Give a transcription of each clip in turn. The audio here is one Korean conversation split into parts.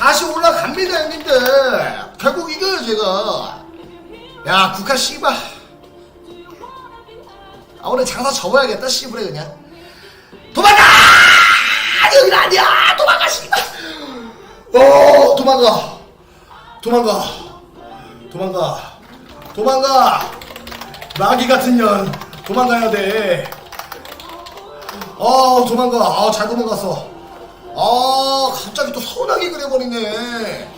다시 올라갑니다 형님들. 결국 이겨요 제가. 야 국화 씨발 아 오늘 장사 접어야겠다 씨부래 그냥. 도망가! 여긴 아니야! 도망가 씨발! 어 도망가. 도망가. 도망가. 도망가. 마귀 같은 년. 도망가야 돼. 어 도망가. 아잘 도망갔어. 아 갑자기 또 서운하게 그래버리네.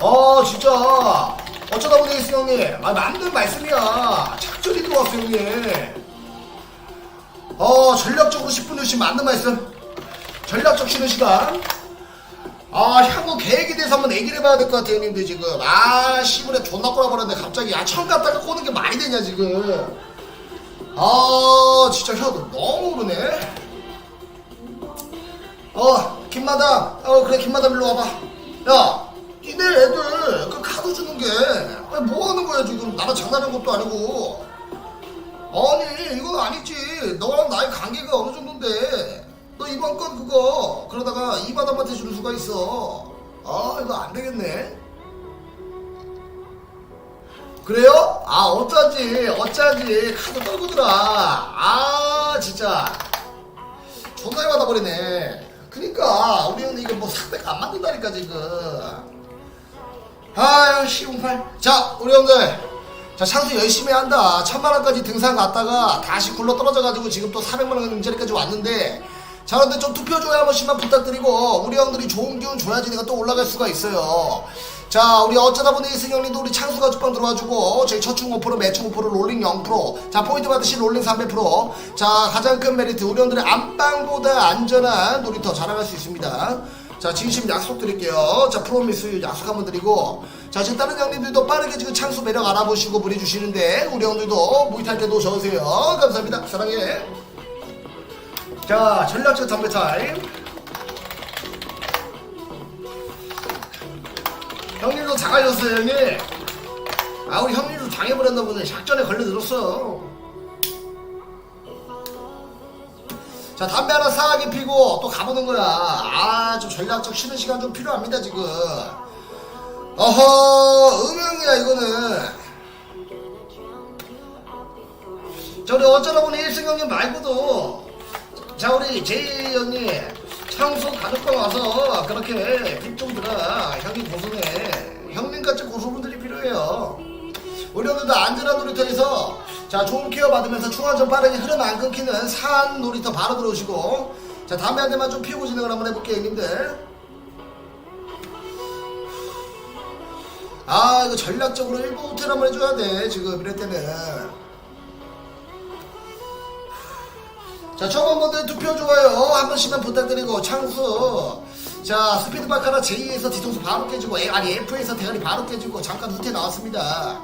아 진짜 어쩌다 보니 있어 형님. 아 맞는 말씀이야. 착절이 들어왔어 형님. 어 전략적으로 10분 후씩 맞는 말씀. 전략적 쉬는 시간. 아 향후 계획에 대해서 한번 얘기를 해봐야 될 것 같아요 형님들 지금 아 씨부레 존나 꼬라버렸는데 갑자기 야천 갖다가 꼬는 게 말이 되냐 지금 아 진짜 혀 너무 오르네 어 김마담. 어 그래 김마담 일로 와봐. 야 니네 애들 그 카드 주는 게 아니, 뭐 하는 거야 지금? 나랑 장난하는 것도 아니고. 아니 이건 아니지. 너랑 나의 관계가 어느 정도인데. 너 이번 건 그거 그러다가 이바담한테 주는 수가 있어. 아 이거 안 되겠네. 그래요? 아 어쩌지? 어쩌지? 카드 떨구더라. 아 진짜. 존나 받아 버리네 그니까 우리 형님 이게 뭐 상대가 안 맞는다니까 지금. 아유 시공팔. 자 우리 형들. 자 창수 열심히 한다. 천만 원까지 등산 갔다가 다시 굴러 떨어져가지고 지금 또 400만원 은자리까지 왔는데 자 그런데 좀 투표 좋아요 한 번씩만 부탁드리고 우리 형들이 좋은 기운 줘야지 내가 또 올라갈 수가 있어요. 자 우리 어쩌다 보니 이승형님도 우리 창수 가족방 들어와주고 저희 첫중 5% 매출 5% 롤링 0%자 포인트 받으신 롤링 300%자 가장 큰 메리트 우리 형들의 안방보다 안전한 놀이터 자랑할 수 있습니다. 자 진심 약속 드릴게요. 자 프로미스 약속 한번 드리고. 자 지금 다른 형님들도 빠르게 지금 창수 매력 알아보시고 보내주시는데 우리 형들도 모이탈 때도 적으세요. 감사합니다. 사랑해 자 전략적 담배 타임. 형님도 작아졌어요 형님. 아 우리 형님도 당해버렸나 보네 작전에 걸려들었어. 자 담배 하나 싸하게 피고 또 가보는 거야. 아 좀 전략적 쉬는 시간 좀 필요합니다 지금. 어허 음영이야 이거는. 자 우리 어쩌다 보니 일승 형님 말고도 자 우리 제이 형님 창수 가족방 와서 그렇게 빅종들아 형님 고소네 형님같이 고소분들이 필요해요. 우리 형들도 안전한 놀이터에서 자 좋은 케어 받으면서 충원전 빠르게 흐름 안 끊기는 산 놀이터 바로 들어오시고 자 담배 한 대만 좀 피우고 진행을 한번 해볼게요 형님들. 아 이거 전략적으로 일부 호텔 한번 해줘야 돼 지금. 이럴 때는 자 처음 분들 투표 좋아요. 한 번씩만 부탁드리고 창수. 자 스피드바카라 J에서 뒤통수 바로 깨지고 에, 아니 F에서 대가리 바로 깨지고 잠깐 후퇴 나왔습니다.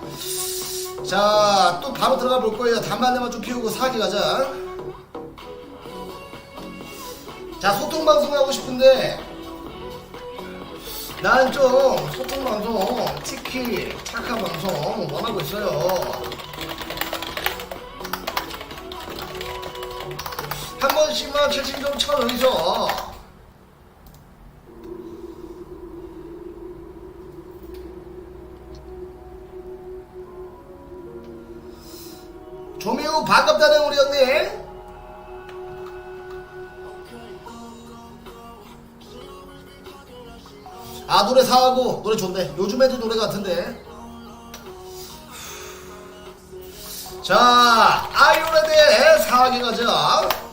자 또 바로 들어가 볼 거예요. 담배 한 대만 좀 피우고 사기 가자. 자 소통 방송 하고 싶은데 난좀 소통 방송 특히 착한 방송 원하고 있어요 한 번씩만 채팅 좀 쳐넣이소 조미우 반갑다는 우리 언니. 아 노래 사하고 노래 좋네. 요즘 애들 노래 같은데. 자 아이오레드의 사하게 가자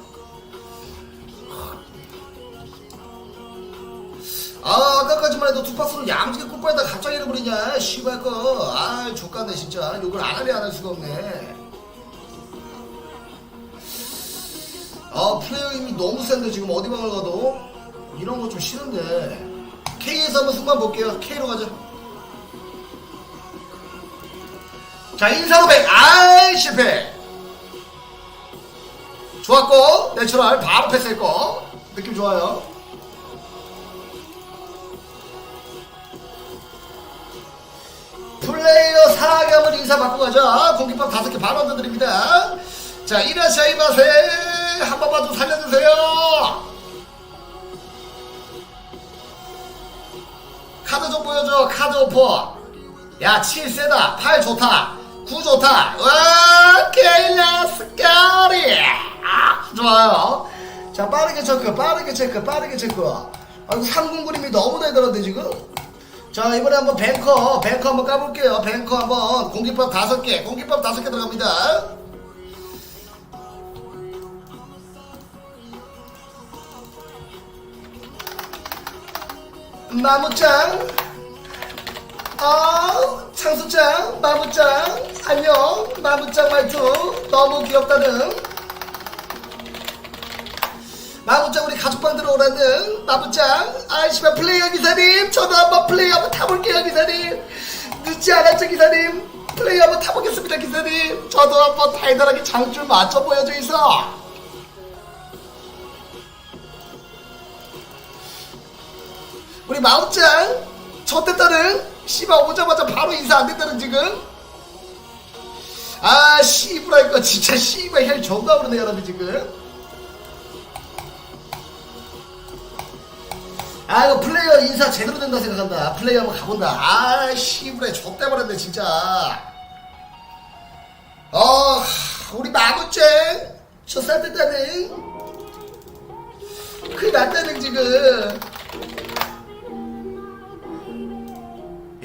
아 아까까지만 해도 투파스는 양지게 꿀빨에다 갑자기 잃어버리냐 씨발 거아 족같네 진짜. 욕을 안 하려 안 할 수가 없네. 아 플레이어 힘이 너무 센데 지금 어디 방을 가도? 이런 거 좀 싫은데. K에서 한번 승만 볼게요. K로 가자. 자 인사로 백. 아이 실패. 좋았고 내추럴 바로 패스했고. 느낌 좋아요 플레이어 사랑하게 한번 인사 받고 가자. 공깃밥 다섯 개 바로 얹어드립니다. 자 이라샤이마세 한 번만 좀 살려주세요. 카드 좀 보여줘 카드 오퍼. 야 7 세다. 8 좋다. 9 좋다. 오케이 렛츠 가리 아 좋아요. 자 빠르게 체크 빠르게 체크 빠르게 체크. 아이고 상공 그림이 너무 대단한데 지금 자 이번에 한번 뱅커 뱅커 한번 까볼게요. 뱅커 한번 공기법 다섯 개 공기법 다섯 개 들어갑니다. 마무짱. 아 창수짱 마무짱. 안녕 마무짱 말투. 너무 귀엽다는. 마무짱 우리 가족방 들어오라는 마무짱. 아이씨발 플레이어 기사님 저도 한번 플레이 한번 타볼게요 기사님. 늦지 않았죠 기사님? 플레이 한번 타보겠습니다 기사님. 저도 한번 달달하게 장줄 맞춰 있어 우리 마우짱 젖됐다는 씨발 오자마자 바로 인사 안 된다는 지금? 아 씨부랄 진짜 씨발 혈 존나 오르네 여러분 지금 아 이거 플레이어 인사 제대로 된다 생각한다. 플레이어 한번 가본다. 아 씨부랄 좆대버렸네 진짜. 어 우리 마구짱 저쌀 됐다는 큰일 났다는 지금